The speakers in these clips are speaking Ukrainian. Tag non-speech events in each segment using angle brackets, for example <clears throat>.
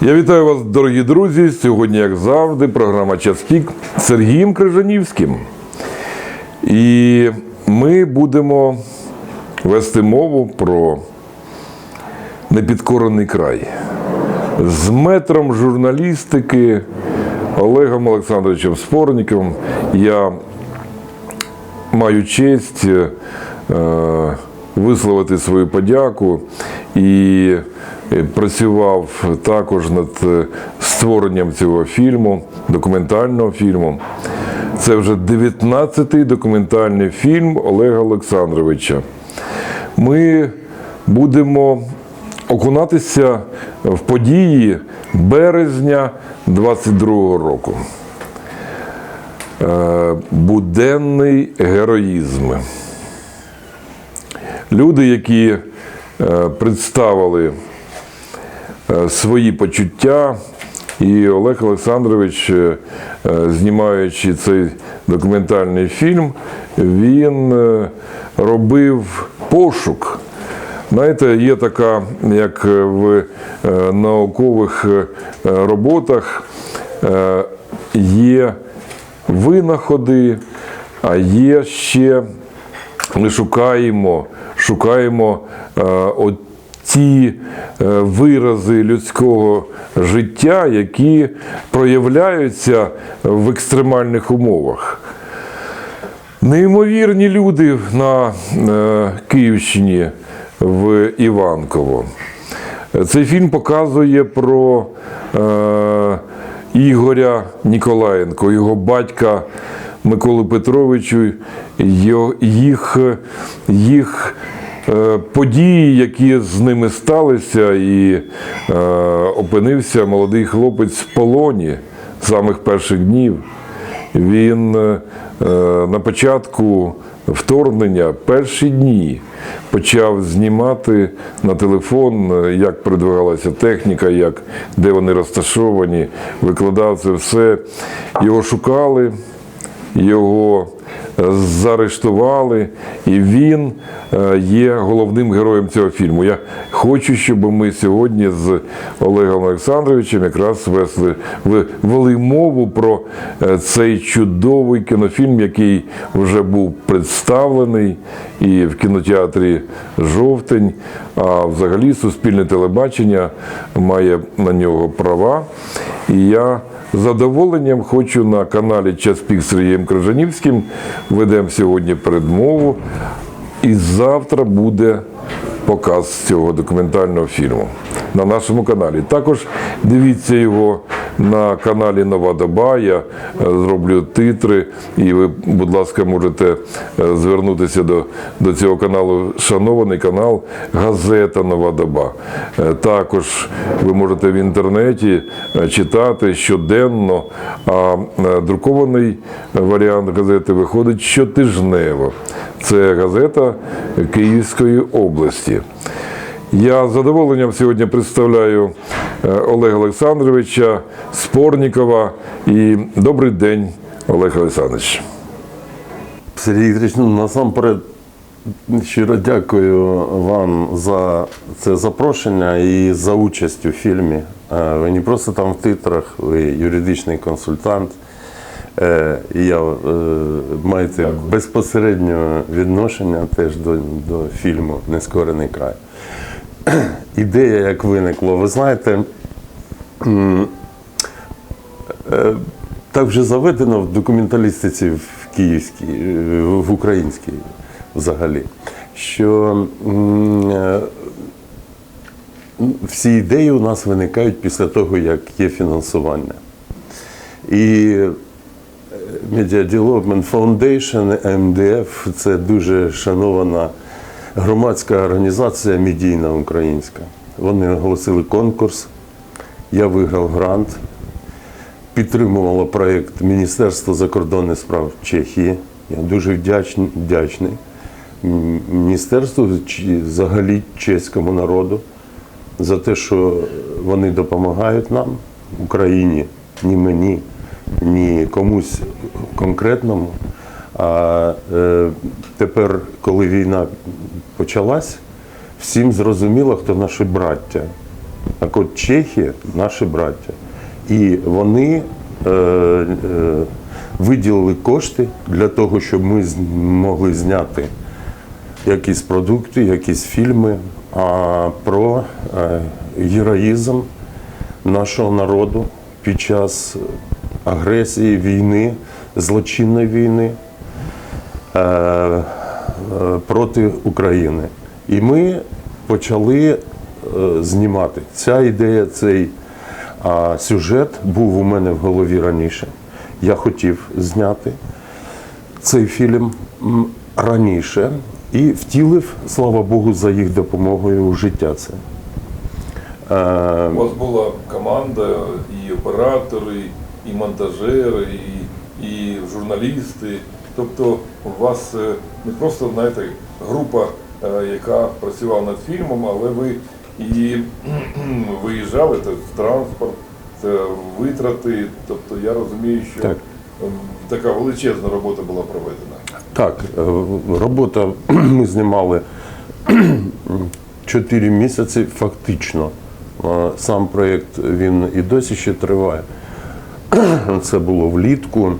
Я вітаю вас, дорогі друзі. Сьогодні, як завжди, програма Час пік з Сергієм Крижанівським. І ми будемо вести мову про непідкорений край з метром журналістики Олегом Олександровичем Спорніковим. Я маю честь е, висловити свою подяку і працював також над е, створенням цього фільму, документального фільму. Це вже 19-й документальний фільм Олега Олександровича. Ми будемо окунатися в події березня 22-го року. Е, Буденний героїзм. Люди, які е, представили е, свої почуття, і Олег Олександрович, е, е, знімаючи цей документальний фільм, він е, робив пошук. Знаєте, є така, як в е, наукових е, роботах, е, є винаходи, а є ще ми шукаємо, шукаємо е, от ті е, вирази людського життя, які проявляються в екстремальних умовах. Неймовірні люди на е, Київщині в Іванково. Цей фільм показує про е, Ігоря Ніколаєнко, його батька Миколу Петровичу, їх, їх події, які з ними сталися, і е, опинився молодий хлопець в полоні самих перших днів. Він е, на початку вторгнення перші дні почав знімати на телефон, е, як передвигалася техніка, як, де вони розташовані, викладав це все. Його шукали, його е, заарештували, і він е, є головним героєм цього фільму. Я хочу, щоб ми сьогодні з Олегом Олександровичем якраз весли, вели мову про е, цей чудовий кінофільм, який вже був представлений і в кінотеатрі Жовтень. А взагалі суспільне телебачення має на нього права. І я задоволенням хочу на каналі Час Пік з Сергієм Крижанівським ведемо сьогодні передмову. І завтра буде показ цього документального фільму на нашому каналі. Також дивіться його на каналі Нова Доба. Я е, зроблю титри, і ви, будь ласка, можете е, звернутися до, до цього каналу. Шанований канал Газета Нова Доба. Е, Також ви можете в інтернеті читати щоденно, а друкований варіант газети виходить щотижнево. Це газета Київської області. Я з задоволенням сьогодні представляю е, Олега Олександровича Спорнікова. І добрий день, Олег Олександрович. Сергій Вікторович, ну, насамперед щиро дякую вам за це запрошення і за участь у фільмі. Е, Ви не просто там в титрах, ви юридичний консультант. Е, І я маєте безпосереднє відношення теж до, до фільму Нескорений край. <clears throat> Ідея, як виникла, ви знаєте, так вже заведено в документалістиці в київській, е, в українській взагалі, що е, всі ідеї у нас виникають після того, як є фінансування. І е, Media Development Foundation, МДФ це дуже шанована громадська організація медійна українська. Вони оголосили конкурс, я виграв грант підтримувало проєкт Міністерство закордонних справ Чехії. Я дуже вдячний, вдячний міністерству, взагалі чеському народу, за те, що вони допомагають нам, Україні, ні мені, ні комусь конкретному. А е, тепер, коли війна почалась, всім зрозуміло, хто наші браття. Так от Чехи наші браття. І вони е, е, виділили кошти для того, щоб ми могли зняти якісь продукти, якісь фільми а, про е, героїзм нашого народу під час агресії, війни, злочинної війни проти України. І ми почали е, знімати. Ця ідея, цей сюжет був у мене в голові раніше. Я хотів зняти цей фільм раніше і втілив, слава Богу, за їх допомогою у життя це. Е, У вас була команда, і оператори, і монтажери, і, і журналісти. Тобто у вас е, не просто знаєте, група, е, яка працювала над фільмом, але ви і <clears throat> виїжджали це в транспорт, це витрати. Тобто я розумію, що Так. ем, така величезна робота була проведена. Так, е, робота <clears throat> ми знімали <clears throat> 4 місяці фактично. Сам проєкт він і досі ще триває. Це було влітку.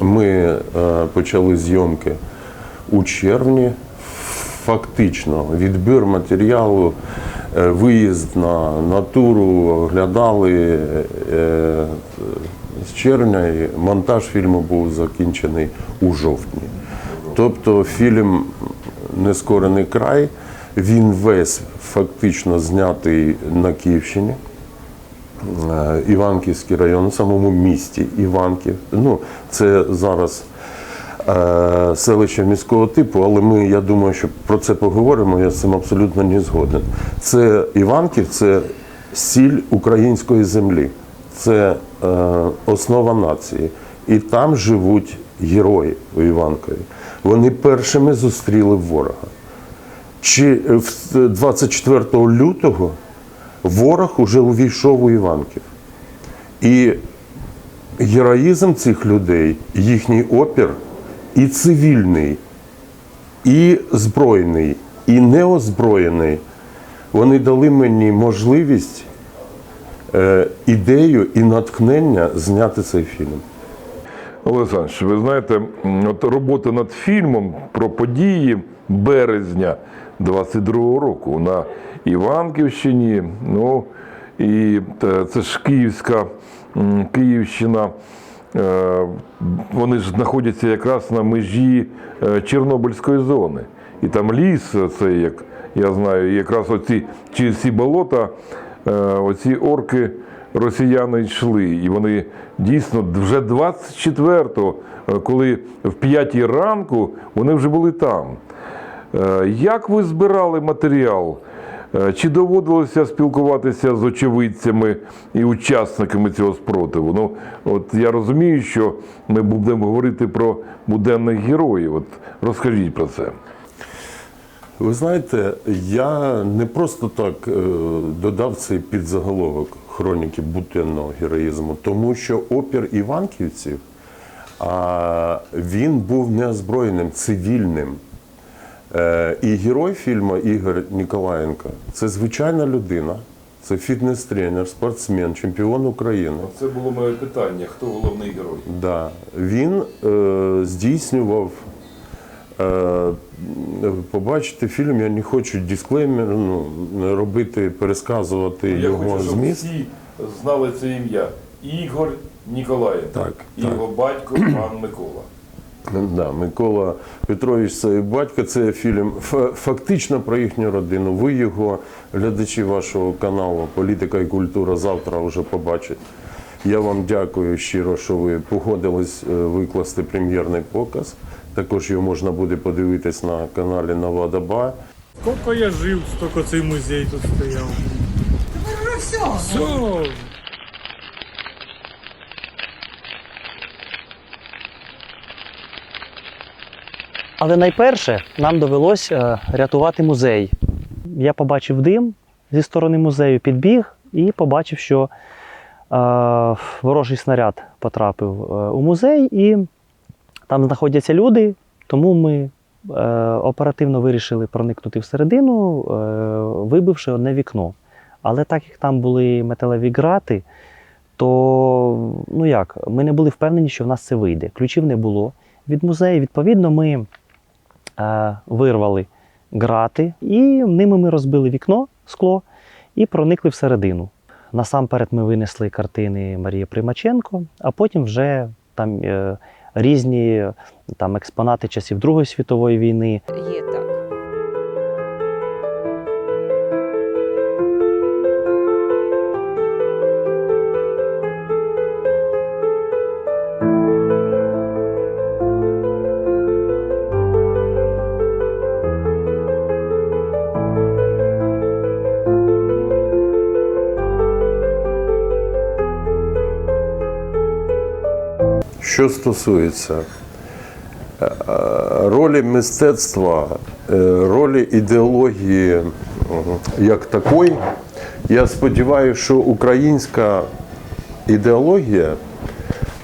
Ми е, почали зйомки у червні. Фактично, відбір матеріалу, е, виїзд на натуру, оглядали е, з червня, і монтаж фільму був закінчений у жовтні. Тобто фільм Нескорений край, він весь фактично знятий на Київщині. Е, Іванківський район, в самому місті Іванків. Ну, це зараз е, селище міського типу, але ми, я думаю, що про це поговоримо, я з цим абсолютно не згоден. Це Іванків це сіль української землі, це е, основа нації. І там живуть герої у Іванкові. Вони першими зустріли ворога. Чи е, 24 лютого ворог уже увійшов у Іванків. І героїзм цих людей, їхній опір і цивільний, і збройний, і неозброєний, вони дали мені можливість, е, ідею і натхнення зняти цей фільм. Олександр, ви знаєте, от робота над фільмом про події березня 22-го року на Іванківщині. Ну і е, це ж Київська Київщина. Е, Вони ж знаходяться якраз на межі е, Чорнобильської зони. І там ліс, цей, як я знаю, якраз оці чи ці болота, оці орки росіяни йшли. І вони дійсно вже 24-го, е, коли в 5 ранку вони вже були там. Як ви збирали матеріал? Е, Чи доводилося спілкуватися з очевидцями і учасниками цього спротиву? Ну, от я розумію, що ми будемо говорити про буденних героїв. От розкажіть про це. Ви знаєте, я не просто так е, додав цей підзаголовок хроніки буденного героїзму, тому що опір іванківців а, він був неозброєним, цивільним. Е, і герой фільму Ігор Ніколаєнко це звичайна людина, це фітнес-тренер, спортсмен, чемпіон України. Це було моє питання: хто головний герой? Да. Він е, здійснював. Е, побачити фільм, я не хочу дисклеймер ну, робити, пересказувати Я його хочу, щоб зміст. всі знали це ім'я. Ігор Ніколаєнко. Так, І так. його батько пан Микола. Да, Микола Петрович, це батько, це фільм фа- фактично про їхню родину. Ви його, глядачі вашого каналу Політика і культура завтра вже побачать. Я вам дякую щиро, що ви погодились е, викласти прем'єрний показ. Також його можна буде подивитись на каналі Нова Доба. Сколько я жив, столько цей музей тут стояв. Все. Все. Але найперше нам довелось е, рятувати музей. Я побачив дим зі сторони музею, підбіг і побачив, що е, ворожий снаряд потрапив е, у музей, і там знаходяться люди, тому ми оперативно вирішили проникнути всередину, вибивши одне вікно. Але так як там були металеві грати, то ну як, ми не були впевнені, що в нас це вийде. Ключів не було від музею. Відповідно, ми вирвали грати, і ними ми розбили вікно, скло і проникли всередину. Насамперед ми винесли картини Марії Примаченко, а потім вже там е, різні там, експонати часів Другої світової війни. Є так. Що стосується е, ролі мистецтва, е, ролі ідеології як такої, я сподіваюся, що українська ідеологія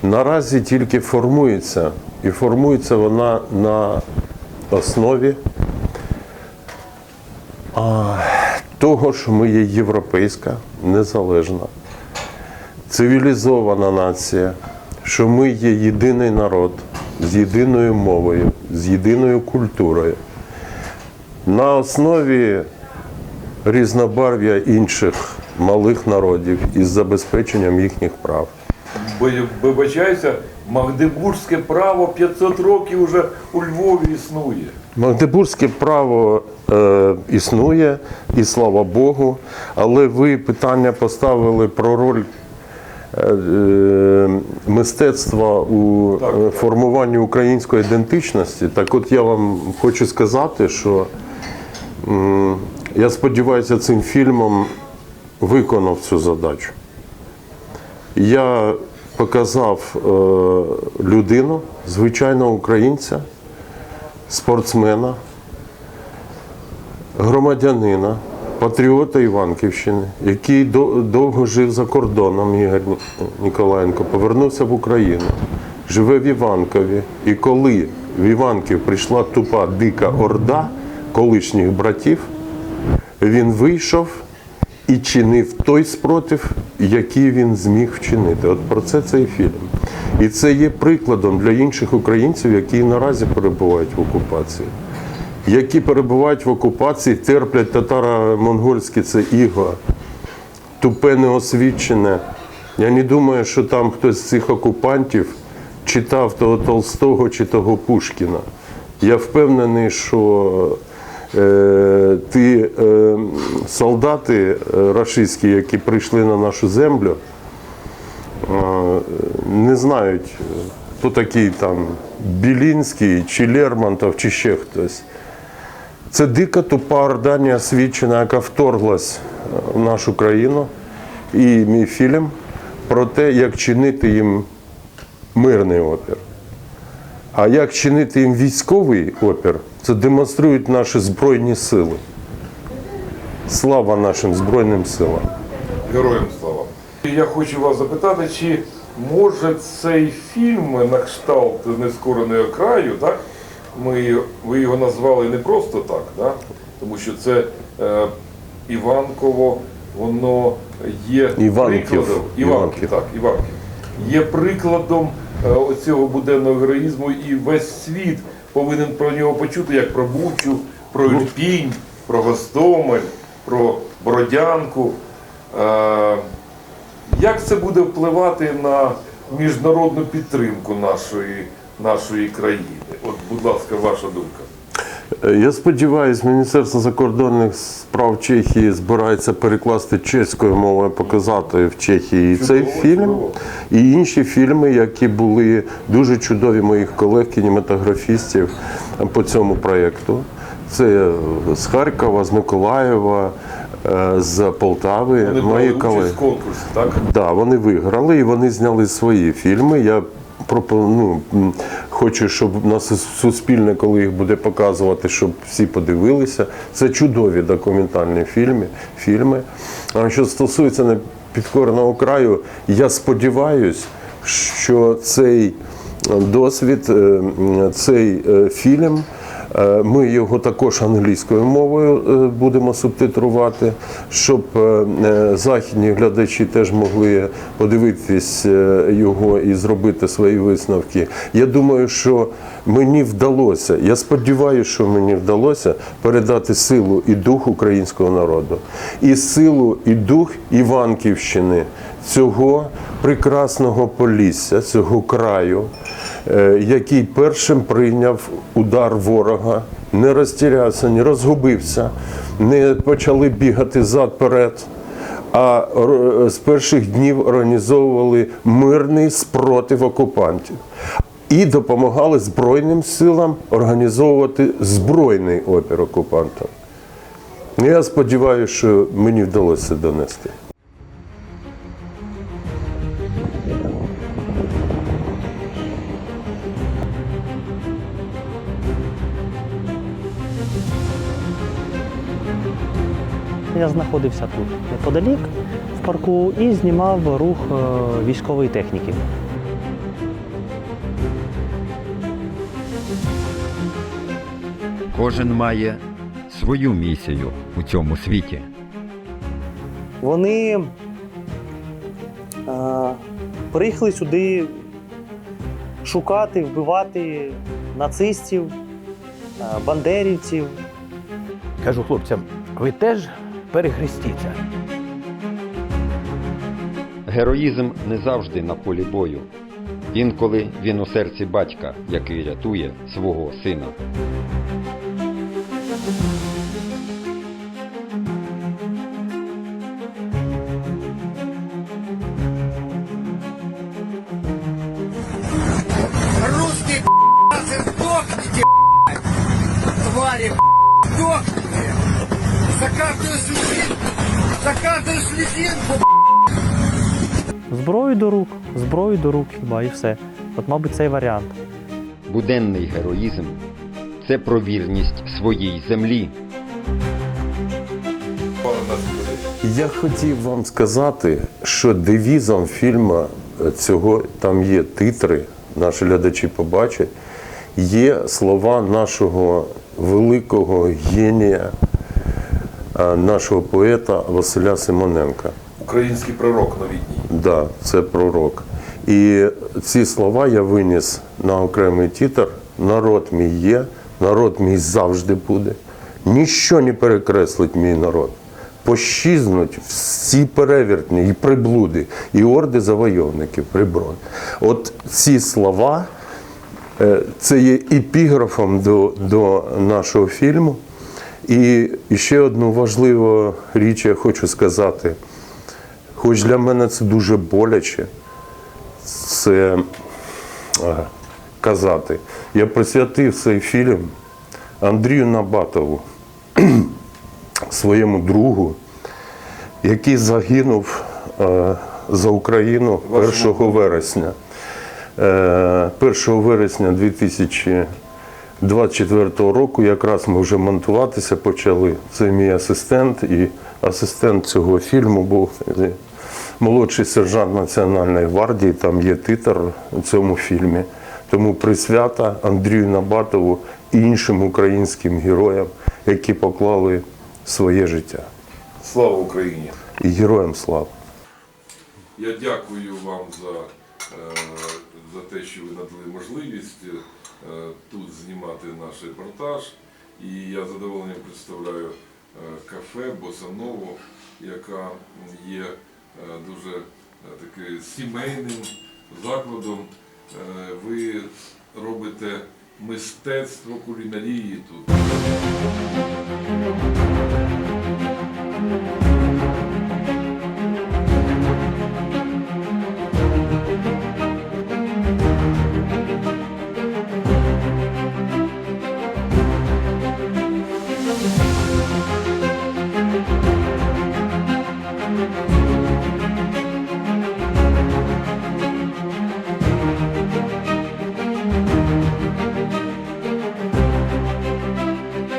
наразі тільки формується, і формується вона на основі того, що ми є європейська, незалежна, цивілізована нація, що ми є єдиний народ з єдиною мовою, з єдиною культурою. На основі різнобарв'я інших малих народів із забезпеченням їхніх прав. Вибачаюся, Магдебурзьке право 500 років уже у Львові існує. Магдебурзьке право е, існує, і слава Богу, але ви питання поставили про роль мистецтва у Так. е, формуванні української ідентичності. Так от я вам хочу сказати, що я сподіваюся, цим фільмом виконав цю задачу. Я показав е, людину, звичайного українця, спортсмена, громадянина, патріота Іванківщини, який довго жив за кордоном, Ігор Ні- Ніколаєнко, повернувся в Україну, живе в Іванкові. І коли в Іванків прийшла тупа дика орда колишніх братів, він вийшов і чинив той спротив, який він зміг вчинити. От про це цей фільм. І це є прикладом для інших українців, які наразі перебувають в окупації. Які перебувають в окупації, терплять татаро-монгольське це іго, тупе неосвічене. Я не думаю, що там хтось з цих окупантів читав того Толстого чи того Пушкіна. Я впевнений, що е, ті е, солдати е, рашистські, які прийшли на нашу землю, е, не знають, хто такий там Білінський, чи Лермонтов, чи ще хтось. Це дика тупа орда неосвічена, яка вторглась е, в нашу країну. І мій фільм про те, як чинити їм мирний опір. А як чинити їм військовий опір, це демонструють наші Збройні сили. Слава нашим Збройним силам. Героям слава. Я хочу вас запитати, чи може цей фільм на кшталт нескореного краю, так? Ми, ви його назвали не просто так, да? тому що це е, Іванково, воно є Іванків. прикладом. Іванків, так, Іванків. Є прикладом е, оцього буденного героїзму, і весь світ повинен про нього почути, як про Бучу, про Ірпінь, про Гостомель, про Бородянку. Е, як це буде впливати на міжнародну підтримку нашої, нашої країни? От, будь ласка, ваша думка. Е, Я сподіваюся, Міністерство закордонних справ Чехії збирається перекласти чеською мовою, показати в Чехії і цей фільм, чудово. і інші фільми, які були дуже чудові моїх колег, кінематографістів по цьому проєкту. Це з Харкова, з Миколаєва, е, з Полтави. Вони мої колеги. так? Да, вони виграли і вони зняли свої фільми. Я м, хочу, щоб нас суспільне, коли їх буде показувати, щоб всі подивилися. Це чудові документальні фільми. фільми. А що стосується непідкорного краю, я сподіваюся, що цей досвід, е, цей е, фільм Ми його також англійською мовою е, будемо субтитрувати, щоб е, е, західні глядачі теж могли подивитись е, його і зробити свої висновки. Я думаю, що мені вдалося, я сподіваюся, що мені вдалося передати силу і дух українського народу, і силу і дух Іванківщини, цього прекрасного полісся, цього краю, е, який першим прийняв удар ворога, не розтірявся, не розгубився, не почали бігати зад-перед. А з перших днів організовували мирний спротив окупантів і допомагали Збройним силам організовувати збройний опір окупантам. Ну, Я сподіваюся, що мені вдалося донести. Знаходився тут неподалік в парку і знімав рух е, військової техніки. Кожен має свою місію у цьому світі. Вони е, приїхали сюди шукати, вбивати нацистів, е, бандерівців. Кажу хлопцям, ви теж перехрестіться. Героїзм не завжди на полі бою. Інколи він у серці батька, який рятує свого сина. До рук, зброю до рук, хіба і все. От, мабуть, цей варіант. Буденний героїзм це про вірність своїй землі. Я хотів вам сказати, що девізом фільму цього там є титри, наші глядачі побачать, є слова нашого великого генія, нашого поета Василя Симоненка. Український пророк новітній. Да, це пророк. І ці слова я виніс на окремий титр. Народ мій є, народ мій завжди буде. Ніщо не перекреслить мій народ. Пощизнуть всі перевертні і приблуди, і орди завойовників приброд. От ці слова е, це є епіграфом до, до нашого фільму. І ще одну важливу річ я хочу сказати. Хоч для мене це дуже боляче, це е, казати. Я присвятив цей фільм Андрію Набатову, <clears throat> своєму другу, який загинув е, за Україну 1 вересня. Е, 1 вересня 2024 року якраз ми вже монтуватися почали. Це мій асистент і асистент цього фільму був е, молодший сержант Національної гвардії, там є титр у цьому фільмі. Тому присвята Андрію Набатову і іншим українським героям, які поклали своє життя. Слава Україні! І героям слава! Я дякую вам за, е, за те, що ви надали можливість е, тут знімати наш репортаж. І я задоволенням представляю е, кафе Босаново, яка є Е, дуже е, таки сімейним закладом. Е, ви робите мистецтво кулінарії тут.